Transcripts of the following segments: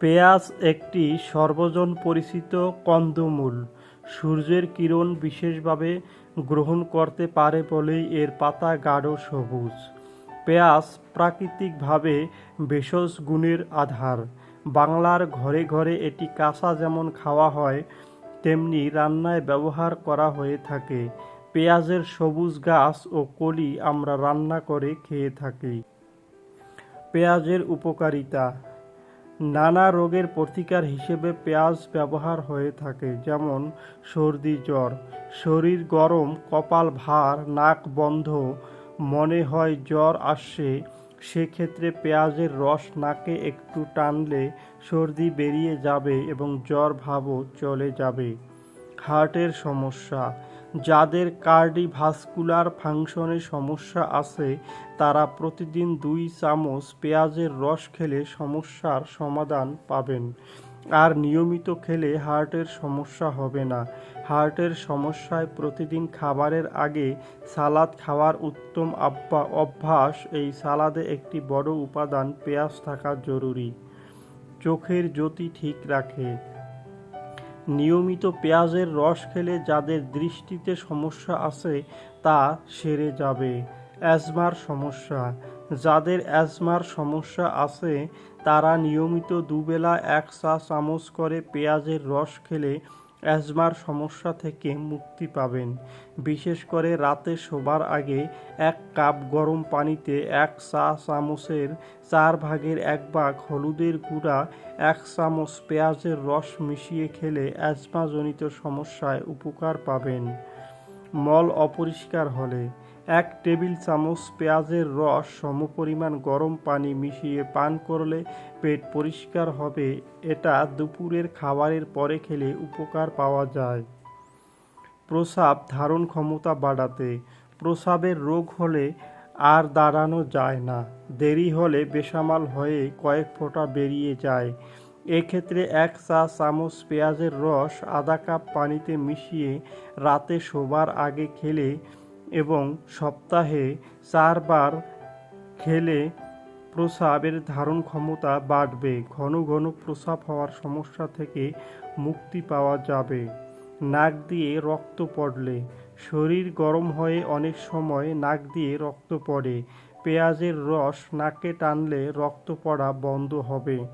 পেঁয়াজ একটি সর্বজন পরিচিত কন্দমূল। সূর্যের কিরণ বিশেষভাবে গ্রহণ করতে পারে বলেই এর পাতা গাঢ় সবুজ। পেঁয়াজ প্রাকৃতিকভাবে ভেষজ গুণের আধার। বাংলার ঘরে ঘরে এটি কাঁচা যেমন খাওয়া হয়, তেমনি রান্নায় ব্যবহার করা হয়ে থাকে। পেঁয়াজের সবুজ গাছ ও কলি আমরা রান্না করে খেয়ে থাকি। পেঁয়াজের উপকারিতা নানা রোগের প্রতিকার হিসেবে পেঁয়াজ ব্যবহার হয়ে থাকে, যেমন সর্দি জ্বর, শরীর গরম, কপাল ভার, নাক বন্ধ, মনে হয় জ্বর আসছে, সেক্ষেত্রে পেঁয়াজের রস নাকে একটু টানলে সর্দি বেরিয়ে যাবে এবং জ্বর ভাবও চলে যাবে। হার্টের সমস্যা যাদের কার্ডিভাস্কুলার ফাংশনের সমস্যা আছে, তারা প্রতিদিন দুই চামচ পেঁয়াজের রস খেলে সমস্যার সমাধান পাবেন। আর নিয়মিত খেলে হার্টের সমস্যা হবে না। হার্টের সমস্যায় প্রতিদিন খাবারের আগে সালাদ খাওয়ার উত্তম আব্বা- অভ্যাস। এই সালাদে একটি বড় উপাদান পেঁয়াজ থাকা জরুরি। চোখের জ্যোতি ঠিক রাখে। নিয়মিত পেঁয়াজের রস খেলে যাদের দৃষ্টিতে সমস্যা আছে, তা সেরে যাবে। অ্যাজমার সমস্যা। যাদের অ্যাজমার সমস্যা আছে, তারা নিয়মিত দুবেলা এক চা চামচ করে পেঁয়াজের রস খেলে অ্যাজমার সমস্যা থেকে মুক্তি পাবেন। বিশেষ করে রাতে শোবার আগে এক কাপ গরম পানিতে এক চা চামচের চার ভাগের এক ভাগ হলুদের গুঁড়া, এক চামচ পেঁয়াজের রস মিশিয়ে খেলে অ্যাজমাজনিত সমস্যায় উপকার পাবেন। মল অপরিষ্কার হলে এক টেবিল চামচ পেঁয়াজের রস সমপরিমাণ গরম পানি মিশিয়ে পান করলে পেট পরিষ্কার হবে। এটা দুপুরের খাবারের পরে খেলে উপকার পাওয়া যায়। প্রসাব ধারণ ক্ষমতা বাড়াতে। প্রসাবের রোগ হলে আর দাঁড়ানো যায় না। দেরি হলে বেসামাল হয়ে কয়েক ফোঁটা বেরিয়ে যায়। এক্ষেত্রে এক চা চামচ পেঁয়াজের রস আধা কাপ পানিতে মিশিয়ে রাতে শোবার আগে খেলে এবং সপ্তাহে চারবার খেলে প্রসাবের ধারণ ক্ষমতা বাড়বে। ঘন ঘন প্রসাব হওয়ার সমস্যা থেকে মুক্তি পাওয়া যাবে। নাক দিয়ে রক্ত পড়লে। শরীর গরম হয়ে অনেক সময় নাক দিয়ে রক্ত পড়ে। পেঁয়াজের রস নাকে টানলে রক্ত পড়া বন্ধ হবে।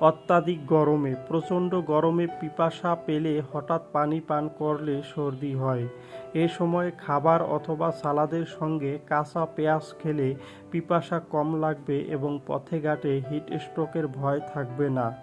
অত্যাধিক গরমে, প্রচণ্ড গরমে পিপাসা পেলে হঠাৎ পানি পান করলে সর্দি হয়। এ সময় খাবার অথবা সালাদের সঙ্গে কাঁচা পেঁয়াজ খেলে পিপাসা কম লাগবে এবং পথে ঘাটে হিট স্ট্রোকের ভয় থাকবে না।